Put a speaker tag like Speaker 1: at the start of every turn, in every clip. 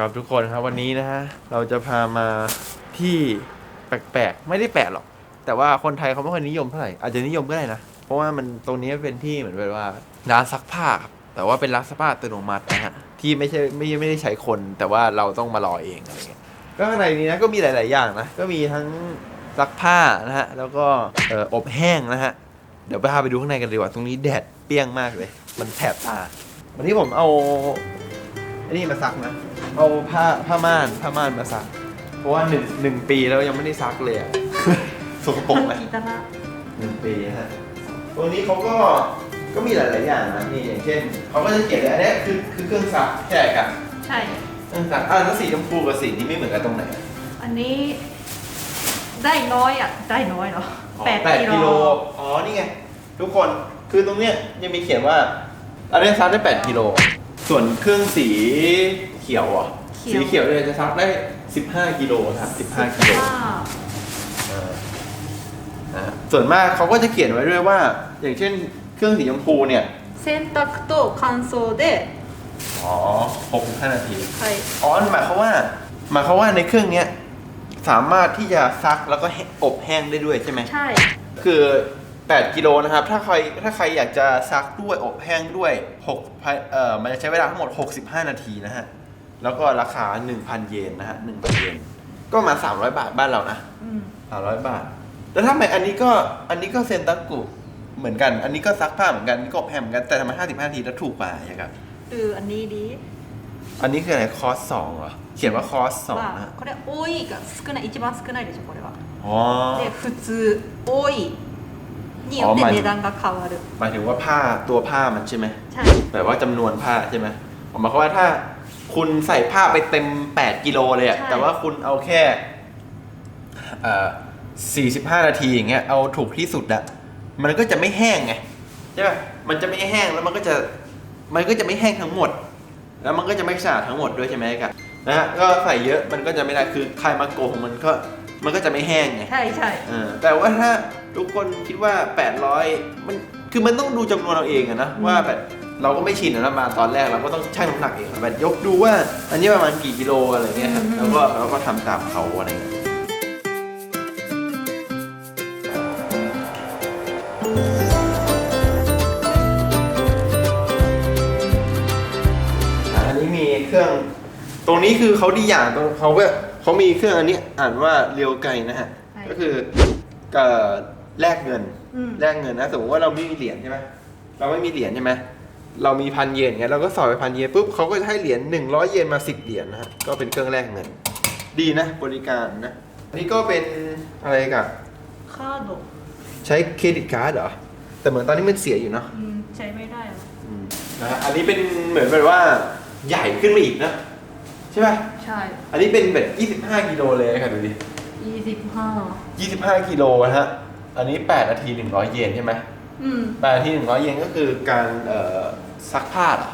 Speaker 1: ครับทุกคนครับวันนี้นะฮะเราจะพามาที่แปลกๆ ไม่ได้แปลกหรอก แต่ว่าคนไทยเขาไม่ค่อยนิยมเท่าไหร่อาจจะนิยมก็ได้นะ เพราะว่ามันตรงนี้เป็นที่เหมือนแบบว่าร้านซักผ้าครับแต่ว่าเป็นร้านซักผ้าอัตโนมัตินะฮะที่ไม่ใช่ไม่ไม่ได้ใช้คนแต่ว่าเราต้องมารอเองอะไรเงี้ยก็ข้างในนี้นะก็มีหลาย ๆ อย่างนะก็มีทั้งซักผ้านะฮะแล้วก็อบแห้งนะฮะเดี๋ยวไปพาไปดูข้างในกันดีกว่าตรงนี้แดดเปรี้ยงมากเลย มันแสบตาวันนี้ผมเอาไอ้นี่มาซักนะ เอาผ้าผ้าม่านผ้าม่านมาซัก เพราะว่าหนึ่งหนึ่งปีแล้วยังไม่ได้ซักเลยอะสกปรกไหม
Speaker 2: ลี
Speaker 1: หนึ่งปีฮะตัวนี้เขาก็ก็มีหลาย ๆ อย่างนะนี่อย่างเช่นเขาก็จะเขียนเลยอันนี้คือคือเครื่องซักใช่ครับ
Speaker 2: ใช่
Speaker 1: เครื่องซักอะแล้วสีชมพูกับสีนี้ไม่เหมือนกันตรงไหน อั
Speaker 2: นนี้ได้น้อยอะ ได้น้อยเหรอแปดกิโล
Speaker 1: อ๋อ นี่ไง ทุกคน คือตรงเนี้ยยังมีเขียนว่าอันนี้ซักได้แปดกิโล ส่วนเครื่องสี เขียวอ่ะสีเขียวเนี่ยจะซักได้สิบห้ากิโลนะครับสิบห้ากิโล
Speaker 2: อ่า
Speaker 1: อ่านะฮะส่วนมากเขาก็จะเขียนไว้ด้วยว่า อย่างเช่นเครื่องสีชมพูเนี่ย
Speaker 2: 洗濯と乾燥で
Speaker 1: อ๋อ65นาที
Speaker 2: はい
Speaker 1: อ๋อหมายความว่า หมายความว่าในเครื่องเนี้ยสามารถที่จะซักแล้วก็แห้อบแห้งได้ด้วยใช่ไหม
Speaker 2: ใช่
Speaker 1: คือ 8 กิโลนะครับ ถ้าใครถ้าใครอยากจะซักด้วยอบแห้งด้วย6พันเอ่อมันจะใช้เวลาทั้งหมด 65 นาทีนะฮะ แล้วก็ราคา 1,000 เยนนะฮะ 1,000 เยน ก็มา 300 บาทบ้านเรานะ
Speaker 2: อืม
Speaker 1: สามร้อยบาท แล้วถ้าไม่อันนี้ก็อันนี้ก็เซนตักกุเหมือนกัน อันนี้ก็ซักผ้าเหมือนกันอันนี้ก็อบแฮมเหมือนกัน แต่ทำไมห้าสิบห้าทีแล้วถูกกว่าอย่างครับ
Speaker 2: หรืออันนี้ดี
Speaker 1: อันนี้คืออะไรคอสสองเหรอ เขียนว่าคอสสอง
Speaker 2: ว่า
Speaker 1: นะ
Speaker 2: これ多いが少ない一番少ないでしょこれは
Speaker 1: อ๋อ
Speaker 2: で普通多いによっ
Speaker 1: อ๋อมัน
Speaker 2: て値段が変わる
Speaker 1: หมายถึงว่าผ้าตัวผ้ามันใช่ไหม
Speaker 2: ใช่
Speaker 1: แบบว่าจำนวนผ้าใช่ไหมผมหมายความว่าถ้า คุณใส่ผ้าไปเต็ม 8 กิโลเลยอะแต่ว่าคุณเอาแค่เอ่อ45 นาทีอย่างเงี้ยเอาถูกที่สุดอะมันก็จะไม่แห้งไงใช่ป่ะมันจะไม่แห้งแล้วมันก็จะมันก็จะไม่แห้งทั้งหมด แล้วมันก็จะไม่สะอาดทั้งหมดด้วยใช่ไหมกันนะฮะก็ใส่เยอะมันก็จะไม่ได้คือใครมาโกงมันก็มันก็จะไม่แห้งไง
Speaker 2: ใช่ใช่
Speaker 1: เออแต่ว่าถ้าทุกคนคิดว่า 800 มันคือมันต้องดูจำนวนเราเองอะนะ ว่าแบบ เราก็ไม่ชินอะนะมาตอนแรกเราก็ต้องชั่งน้ำหนักเองแบบยกดูว่า อันนี้ประมาณกี่กิโลอะไรเงี้ยครับแล้วก็เราก็ทำตามเขาอะไรเงี้ยอะอันนี้มีเครื่อง ตรงนี้คือเขาดีอย่างตรงเขาก็เขามีเครื่องอันนี้อ่านว่าเรียวไกนะฮะก็คือเอ่อแลกเงิน
Speaker 2: อืม
Speaker 1: แลกเงินนะสมมติว่าเราไม่มีเหรียญใช่ไหมเราไม่มีเหรียญใช่ไหม เรามีพันเยนเงี้ยเราก็สอบไปพันเยนปุ๊บเขาก็จะให้เหรียญหนึ่งร้อยเยนมาสิบเหรียญนะฮะก็เป็นเครื่องแลกเงิน ดีนะบริการนะอันนี้ก็เป็นอะไรกัน
Speaker 2: カード
Speaker 1: ใช้เครดิตการ์ดเหรอ แต่เหมือนตอนนี้มันเสียอยู่เนาะ
Speaker 2: อืมใช้ไม่ได้หรอ
Speaker 1: อืมนะฮะอันนี้เป็นเหมือนแบบว่าใหญ่ขึ้นมาอีกนะใช่ป่ะ
Speaker 2: ใช่
Speaker 1: อันนี้เป็นแบบ 25 กิโลเลยค่ะดูดิ
Speaker 2: ยี่สิบห้า
Speaker 1: 25 กิโลนะฮะ อันนี้ 8 นาที 100 เยนใช่ไหม
Speaker 2: อืม
Speaker 1: 8 นาที 100 เยนก็คือการเอ่อ ซักผ้าเหรอ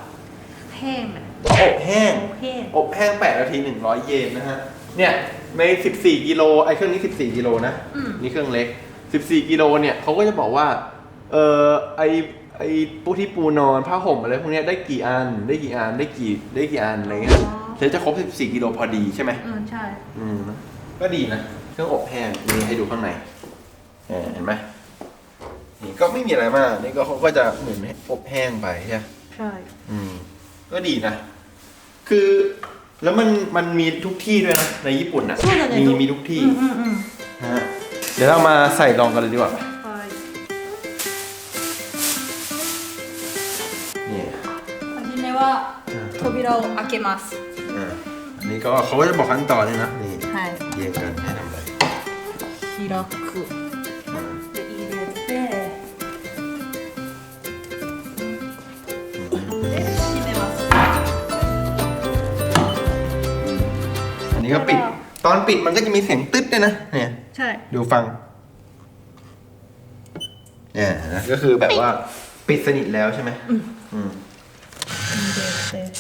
Speaker 2: แห้งอะ
Speaker 1: อบแห้ง
Speaker 2: แห้ง
Speaker 1: อบแห้ง8นาที 100 เยนนะฮะ เนี่ย ใน 14 กิโล ไอ้เครื่องนี้ 14 กิโลนะ
Speaker 2: อืม
Speaker 1: นี่เครื่องเล็ก 14 กิโลเนี่ยเขาก็จะบอกว่า เออไอไอปูที่ปูนอนผ้าห่มอะไรพวกเนี้ยได้กี่อัน ได้กี่อัน ได้กี่ ได้กี่อันอะไรเงี้ยเดี๋ยวจะครบ 14 กิโลพอดีใช่ไหม
Speaker 2: อืมใช่
Speaker 1: อืม ก็ดีนะ เครื่องอบแห้งนี่ให้ดูข้างในเออเห็นไหม นี่ก็ไม่มีอะไรมาก นี่ก็เขาก็จะเหมือนอบแห้งไปใช่ไหม
Speaker 2: ใช่
Speaker 1: อืม ก็ดีนะ คือแล้วมันมันมีทุกที่ด้วยนะ ในญี่ปุ่นอ่ะ
Speaker 2: そうだね
Speaker 1: มี
Speaker 2: ど
Speaker 1: มีทุกที่
Speaker 2: うんうんうん
Speaker 1: นะฮะเดี๋ยวเรามาใส่ลองกันเลยดีกว่า
Speaker 2: はい
Speaker 1: นี่
Speaker 2: はじめは扉を開けます
Speaker 1: อ่าอันนี้ก็เขาก็จะบอกขั้นตอนเลยนะ นี่
Speaker 2: はい
Speaker 1: เรียงกันให้ทำอะไร
Speaker 2: 開く
Speaker 1: นนี้ก็ปิด ตอนปิดมันก็จะมีเสียงตึ๊ดด้วยนะ เนี่ย
Speaker 2: ใช่
Speaker 1: ดูฟัง เนี่ยนะก็คือแบบว่าปิดสนิทแล้วใช่ไหมอืม
Speaker 2: 入れて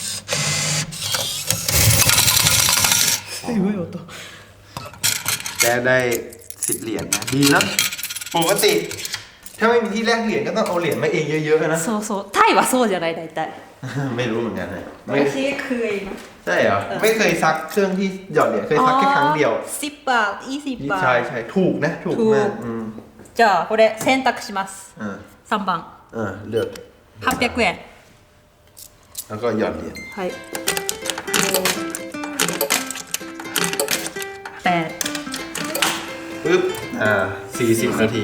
Speaker 2: すごい音
Speaker 1: แลกได้สิบเหรียญนะ ดีนะปกติ ถ้าไม่มีที่แลกเหรียญก็ต้องเอาเหรียญมาเองเยอะๆนะ
Speaker 2: そうそうタイはそうじゃない大体
Speaker 1: ไม่รู้เหมือนกันนะไม่
Speaker 2: 私食います
Speaker 1: ใช่เหรอ
Speaker 2: เออ
Speaker 1: ไม่เคยซักเครื่องที่หยอดเหรียญเคยซักแค่ครั้งเดียว
Speaker 2: สิบบาทยี่สิบบาท
Speaker 1: ใช่ใช่ถูกนะ ถูก
Speaker 2: ถูก
Speaker 1: มากอืม
Speaker 2: じゃあこれ選択します
Speaker 1: อ่า
Speaker 2: 3番
Speaker 1: อ่าเลือก
Speaker 2: 800円
Speaker 1: แล้วก็หยอดเหรียญ
Speaker 2: はいแปด
Speaker 1: ปึ๊บ อ่าสี่สิบนาที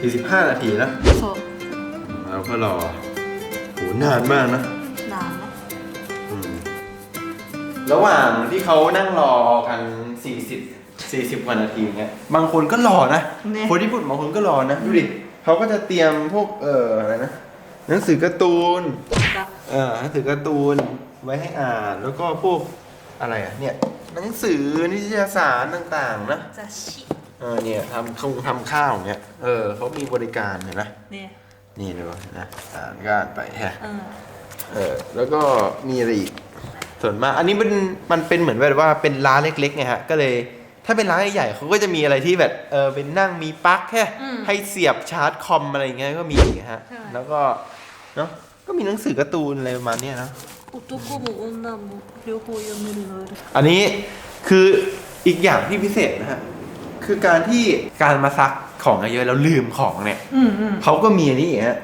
Speaker 1: สี่สิบห้านาทีนะ
Speaker 2: そう
Speaker 1: เราก็รอโหนานมากนะ
Speaker 2: นานนะ
Speaker 1: ระหว่างที่เขานั่งรอกัน 40 40กว่านาทีอย่างเงี้ย บางคนก็รอนะ คนญี่ปุ่นบางคนก็รอนะ ดูดิเขาก็จะเตรียมพวกเอ่ออะไรนะ หนังสือการ์ตูน
Speaker 2: が
Speaker 1: เออหนังสือการ์ตูนไว้ให้อ่าน แล้วก็พวกอะไรอ่ะ เนี่ย หนังสือนิตยสารต่างๆ นะ
Speaker 2: 雑誌
Speaker 1: เออ เนี่ยทำคงทำข้าวอย่างเงี้ย เออเขามีบริการเห็นไหม
Speaker 2: ね
Speaker 1: นี่ดูนะอ่านก็อ่านไปฮะ
Speaker 2: うん
Speaker 1: เออแล้วก็มีอะไรอีก ส่วนมาก อันนี้มันมันเป็นเหมือนแบบว่าเป็นร้านเล็กๆไงฮะ ก็เลย ถ้าเป็นร้านใหญ่ๆเขาก็จะมีอะไรที่แบบ เออเป็นนั่งมีปลั๊กแค่ให้เสียบชาร์จคอมอะไรอย่างเงี้ยก็มีอีกฮะ แล้วก็เนาะ ก็มีหนังสือการ์ตูนอะไรประมาณเนี้ยนะ
Speaker 2: 男も女も両方読めるのある
Speaker 1: อันนี้คืออีกอย่างที่พิเศษนะฮะ คือการที่การมาซักของเยอะๆแล้วลืมของเนี่ย
Speaker 2: うんうん
Speaker 1: เขาก็มีอันนี้อีกฮะ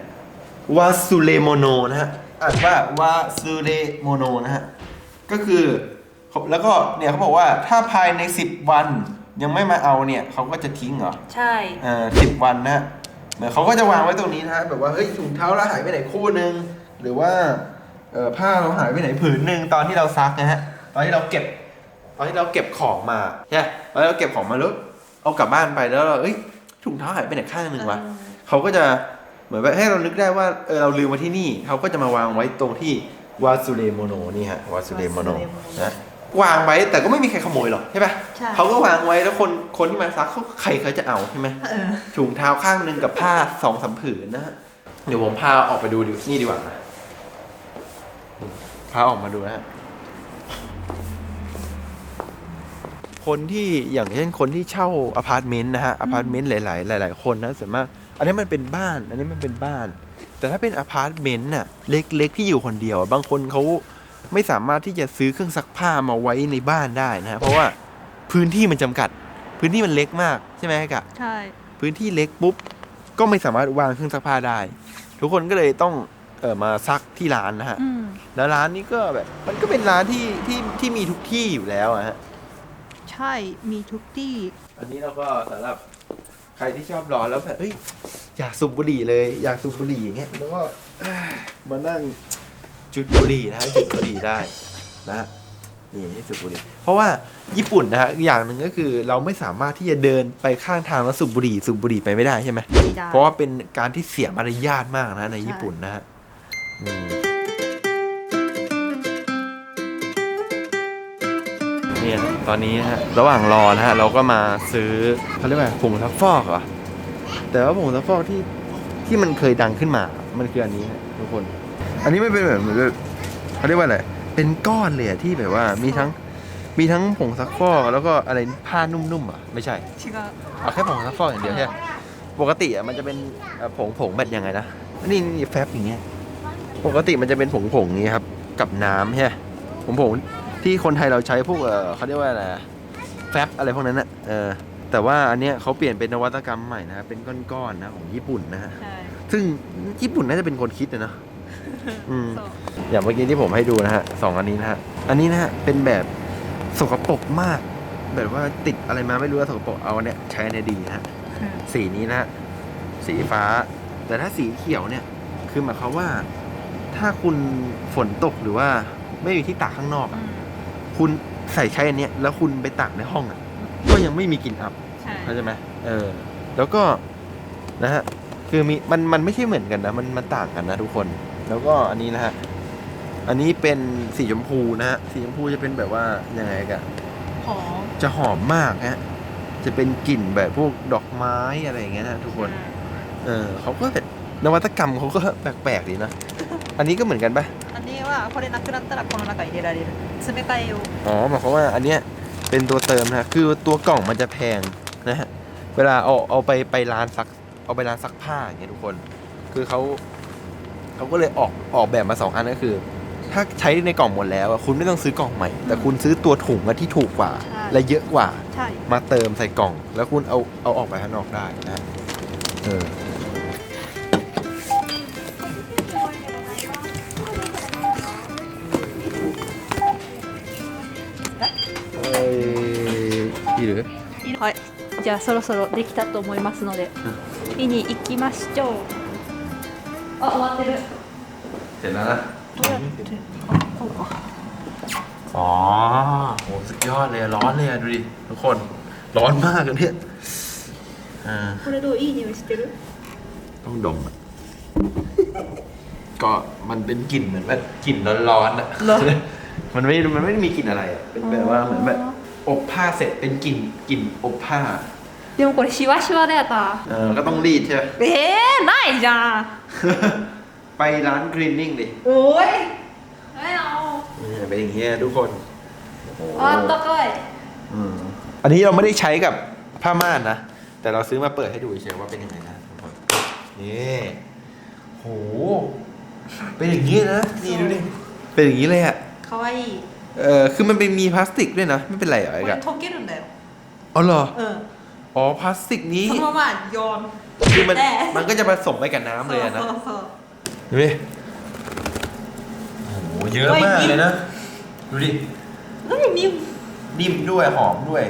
Speaker 1: วาซูเลโมโนนะฮะอ่านว่าวาซูเลโมโนนะฮะ ก็คือเขาแล้วก็เนี่ยเขาบอกว่าถ้าภายใน 10 วันยังไม่มาเอาเนี่ยเขาก็จะทิ้งเหรอ
Speaker 2: ใช่
Speaker 1: เอ่อสิบวันนะฮะเหมือนเขาก็จะวางไว้ตรงนี้นะฮะแบบว่าเฮ้ยถุงเท้าเราหายไปไหนคู่หนึ่งหรือว่าเอ่อผ้าเราหายไปไหนผืนหนึ่งตอนที่เราซักนะฮะตอนที่เราเก็บ ตอนที่เราเก็บของมาใช่ไหมตอนที่เราเก็บของมาแล้วเอากลับบ้านไปแล้วเราเอ้ยถุงเท้าหายไปไหนข้างหนึ่งวะเขาก็จะเหมือนแบบให้เรานึกได้ว่าเออเราลืมไว้ที่นี่เขาก็จะมาวางไว้ตรงที่ วาสุเรโมโนนี่ฮะวาสุเรโมโนนะวางไว้แต่ก็ไม่มีใครขโมยหรอกใช่ไหม
Speaker 2: ใช่
Speaker 1: เขาก็วางไว้แล้วคนคนที่มาซักเขาใครเขาจะเอาใช่ไหม
Speaker 2: เออ
Speaker 1: ถุงเท้าข้างหนึ่งกับผ้าสองสามผืนนะฮะเดี๋ยวผมพาออกไปดูดินี่ดีกว่านะพาออกมาดูนะฮะคนที่อย่างเช่นคนที่เช่าอพาร์ตเมนต์นะฮะอพาร์ตเมนต์หลาย ๆ หลาย ๆ คนนะส่วนมากอันนี้มันเป็นบ้าน อันนี้มันเป็นบ้าน แต่ถ้าเป็นอพาร์ตเมนต์น่ะเล็กๆที่อยู่คนเดียวอะบางคนเขาไม่สามารถที่จะซื้อเครื่องซักผ้ามาไว้ในบ้านได้นะฮะเพราะว่าพื้นที่มันจำกัด พื้นที่มันเล็กมากใช่ไหมกะ
Speaker 2: ใช่
Speaker 1: พื้นที่เล็กปุ๊บก็ไม่สามารถวางเครื่องซักผ้าได้ ทุกคนก็เลยต้องเออมาซักที่ร้านนะฮะ
Speaker 2: อืม
Speaker 1: แล้วร้านนี้ก็แบบ มันก็เป็นร้านที่ที่ที่มีทุกที่อยู่แล้วอะฮะ
Speaker 2: ใช่มีทุกที่
Speaker 1: อันนี้เราก็สำหรับใครที่ชอบร้อนแล้วแบบเอ้ย อยากสูบบุหรี่เลย อยากสูบบุหรี่อย่างเงี้ยแล้วก็เอ้ยมานั่งจุดบุหรี่นะฮะจุดบุหรี่ได้นะฮะนี่ให้สูบบุหรี่เพราะว่าญี่ปุ่นนะฮะอย่างหนึ่งก็คือเราไม่สามารถที่จะเดินไปข้างทางแล้วสูบบุหรี่สูบบุหรี่ไปไม่ได้ใช่ไหม
Speaker 2: ไม่ได้
Speaker 1: เพราะว่าเป็นการที่เสียมารยาทมากนะในญี่ปุ่นนะฮะอืมเนี่ยตอนนี้นะฮะระหว่างรอนะฮะเราก็มาซื้อเขาเรียกว่าผงซักฟอกเหรอ แต่ว่าผงซักฟอกที่ที่มันเคยดังขึ้นมา มันคืออันนี้ฮะทุกคน อันนี้ไม่เป็นแบบเหมือนแบบเขาเรียกว่าอะไร เป็นก้อนเลยอะที่แบบว่ามีทั้งมีทั้งผงซักฟอกแล้วก็อะไรผ้านุ่มๆอะไม่ใช่
Speaker 2: 違う
Speaker 1: เอาแค่ผงซักฟอกอย่างเดียวใช่ไหมปกติอะมันจะเป็นเอ่อผงผงแบบยังไงนะนี่นี่แฟบอย่างเงี้ยปกติมันจะเป็นผงผงอย่างเงี้ยครับกับน้ำใช่ไหมผงผงที่คนไทยเราใช้พวกเออเขาเรียกว่าอะไรอะแฟบอะไรพวกนั้นอะเออ แต่ว่าอันเนี้ยเขาเปลี่ยนเป็นนวัตกรรมใหม่นะ เป็นก้อนๆนะของญี่ปุ่นนะฮะ
Speaker 2: ใช่
Speaker 1: ซึ่งญี่ปุ่นน่าจะเป็นคนคิดนะเนอะอือย่างเมื่อกี้ที่ผมให้ดูนะฮะสองอันนี้นะฮะ อันนี้นะฮะ เป็นแบบสกปรกมาก แบบว่าติดอะไรมาไม่รู้ว่าสกปรกเอาเนี้ยใช้ในดีนะฮะ สีนี้นะฮะ สีฟ้า แต่ถ้าสีเขียวเนี่ย คือหมายความว่า ถ้าคุณฝนตกหรือว่าไม่มีที่ตากข้างนอกอคุณใส่ใช้อันเนี้ยแล้วคุณไปตากในห้องอะ ก็ยังไม่มีกลิ่นอับ
Speaker 2: ใช่
Speaker 1: เข้าใจไหมเออ แล้วก็นะฮะ คือมีมันมันไม่ใช่เหมือนกันนะ มันมันต่างกันนะทุกคน แล้วก็อันนี้นะฮะ อันนี้เป็นสีชมพูนะฮะ สีชมพูจะเป็นแบบว่ายังไงกัน
Speaker 2: หอม
Speaker 1: จะหอมมากฮะ จะเป็นกลิ่นแบบพวกดอกไม้อะไรอย่างเงี้ยนะทุกคน เออเขาก็แบบนวัตกรรมเขาก็แปลกๆดีนะ อันนี้ก็เหมือนกันปะ
Speaker 2: อันนี้ว่าこれなくなったらこの中に入れられる詰め替え用
Speaker 1: อ๋อหมายความว่าอันเนี้ย เป็นตัวเติมนะฮะคือตัวกล่องมันจะแพงนะฮะเวลาเอาเอาไปไปร้านซัก เอาไปร้านซักผ้าอย่างเงี้ยทุกคน คือเขาเขาก็เลยออกออกแบบมาสองอันก็คือตถ้าใช้ในกล่องหมดแล้วอะคุณไม่ต้องซื้อกล่องใหม่ แต่คุณซื้อตัวถุงอะที่ถูกกว่า
Speaker 2: ใช่
Speaker 1: และเยอะกว่า
Speaker 2: ใช่
Speaker 1: มาเติมใส่กล่อง แล้วคุณเอาเอาออกไปข้างนอกได้นะเออ
Speaker 2: はいじゃあそろそろできたと思いますので見に行きましょうあ終わってる
Speaker 1: เสร็จแล้วนะ
Speaker 2: どうやってあこうか
Speaker 1: อ๋อโหสุดยอดเลยอะร้อนเลยอะดูดิ ทุกคน ร้อนมากเลยเนี่ยอ่า
Speaker 2: これどういい匂いしてる
Speaker 1: ต้องดมอะก็มันเป็นกลิ่นเหมือนแบบกลิ่นร้อนๆอะ
Speaker 2: เหรอ
Speaker 1: มันไม่ มันไม่ได้มีกลิ่นอะไรอะเป็นแบบว่าเหมือนแบบ อบผ้าเสร็จเป็นกลิ่นกลิ่นอบผ้า
Speaker 2: でもこれシワシワだよた
Speaker 1: เออ ก็ต้องรีดใช่ไหม
Speaker 2: えー、ないじゃん
Speaker 1: ไปร้านคลีนนิ่งดิ
Speaker 2: おいไม่เอา
Speaker 1: เนี่ยเป็นอย่างเงี้ยทุกคน
Speaker 2: あったかい
Speaker 1: อืมอันนี้เราไม่ได้ใช้กับผ้าม่านนะ แต่เราซื้อมาเปิดให้ดูเฉยๆว่าเป็นยังไงนะทุกคนนี่โห เป็นอย่างนี้นะ นี่ดูดิ เป็นอย่างนี้เลยอ่ะ
Speaker 2: かわいい
Speaker 1: เออคือมันเป็นมีพลาสติกด้วยนะ ไม่เป็นไรหรอไอ้กะ
Speaker 2: 토끼ห데 요.
Speaker 1: อ๋อเหรอ
Speaker 2: เ.อ
Speaker 1: ออ๋อพลาสติกนี้
Speaker 2: 잠깐만 연.
Speaker 1: คือมัน
Speaker 2: 네
Speaker 1: มันก็จะผสมไปกับน้ำเลยนะ.
Speaker 2: เห็นไห
Speaker 1: มโอ้โหเยอะมากเลยนะ ดูดิ
Speaker 2: นิ่,ม.
Speaker 1: นิ่มด้วยหอมด้วย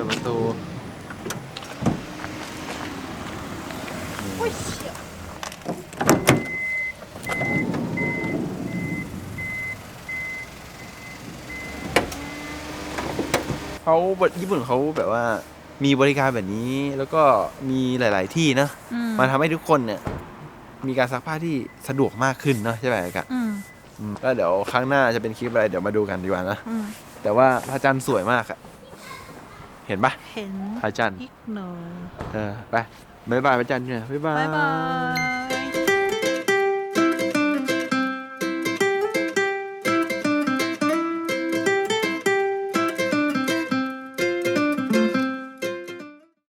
Speaker 1: ปิดประตูเขาญี่ปุ่นเขาแบบว่ามีบริการแบบนี้แล้วก็มีหลาย ๆ ที่นะ
Speaker 2: ม
Speaker 1: มันทำให้ทุกคนเนี่ย มีการซักผ้าที่สะดวกมากขึ้นเนาะใช่ไหมกัน
Speaker 2: อืม
Speaker 1: ก็เดี๋ยวครั้งหน้าจะเป็นคลิปอะไรเดี๋ยวมาดูกันดีกว่านะแต่ว่าพระจันทร์สวยมากอะ เห็นปะ
Speaker 2: เห็น
Speaker 1: พระจันทร์
Speaker 2: นิดหน่อ
Speaker 1: เออไปบ๊ายบายพระจันทร์เนี่ยบ๊ายบาย